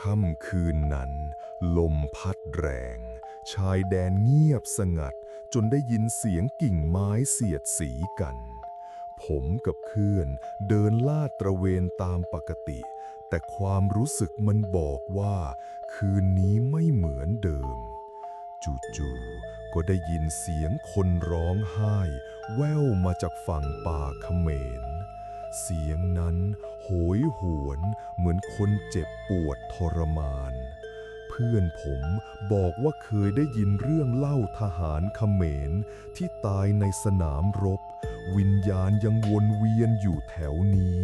ค่ำคืนนั้น ลมพัดแรง ชายแดนเงียบสงัด จนได้ยินเสียงกิ่งไม้เสียดสีกัน ผมกับเพื่อนเดินลาดตระเวนตามปกติ แต่ความรู้สึกมันบอกว่า คืนนี้ไม่เหมือนเดิม จู่ๆก็ได้ยินเสียงคนร้องไห้ แว่วมาจากฝั่งป่าเขมร เสียงนั้น หยหวนเหมือนคนเจ็บปวดทรมาน เพื่อนผมบอกว่าเคยได้ยินเรื่องเล่าทหารเขมรที่ตายในสนามรบ วิญญาณยังวนเวียนอยู่แถวนี้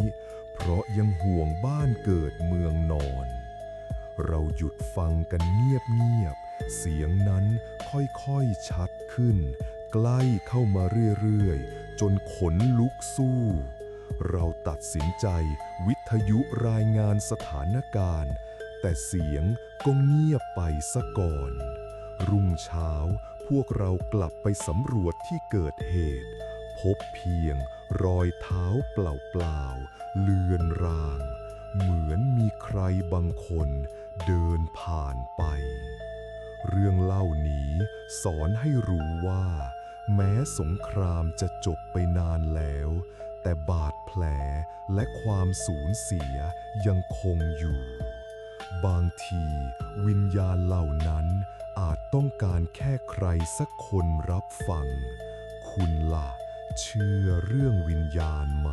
เพราะยังห่วงบ้านเกิดเมืองนอน เราหยุดฟังกันเงียบๆเสียงนั้นค่อยๆชัดขึ้น ใกล้เข้ามาเรื่อยๆ จนขนลุกสู้ เราตัดสินใจวิทยุรายงานสถานการณ์ แต่เสียงก็เงียบไปซะก่อน รุ่งเช้าพวกเรากลับไปสำรวจที่เกิดเหตุ พบเพียงรอยเท้าเปล่าๆเลือนราง เหมือนมีใครบางคนเดินผ่านไป เรื่องเล่านี้สอนให้รู้ว่า แม้สงครามจะจบไปนานแล้ว แต่บาดแผลและความสูญเสียยังคงอยู่ บางทีวิญญาณเหล่านั้นอาจต้องการแค่ใครสักคนรับฟัง คุณล่ะเชื่อเรื่องวิญญาณไหม